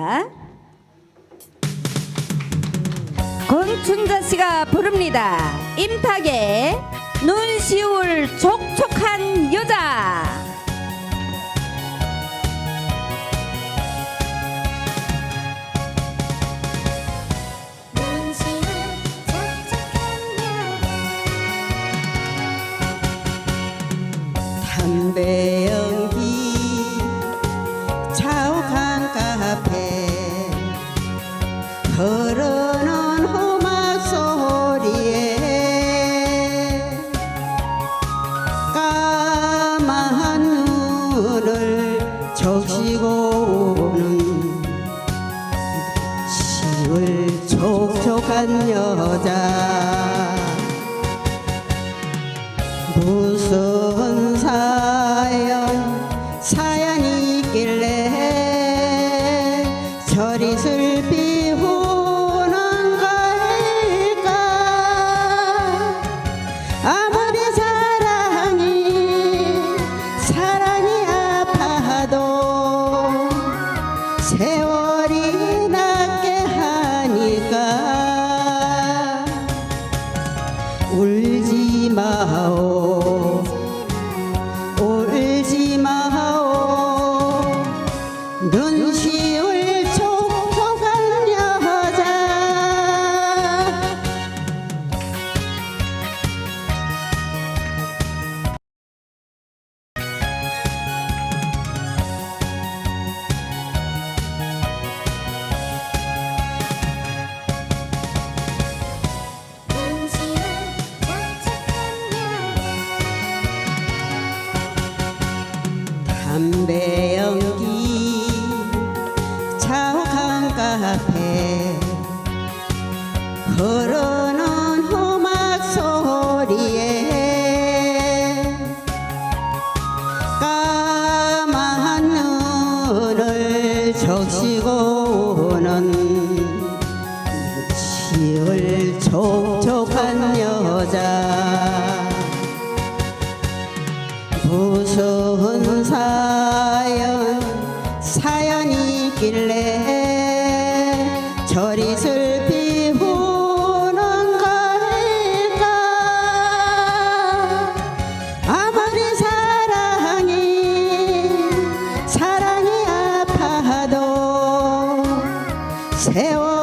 어? 권춘자 씨가 부릅니다. 임탁의 눈시울 촉촉한 여자. 험한 눈을 적시고 오는 시을 촉촉한 여자. 무슨 사 ಹೇವೋ 까만 하늘을 적시고 오는 시을 촉촉한 여자. 무슨 사연 사연이 있길래 저리슬 সেও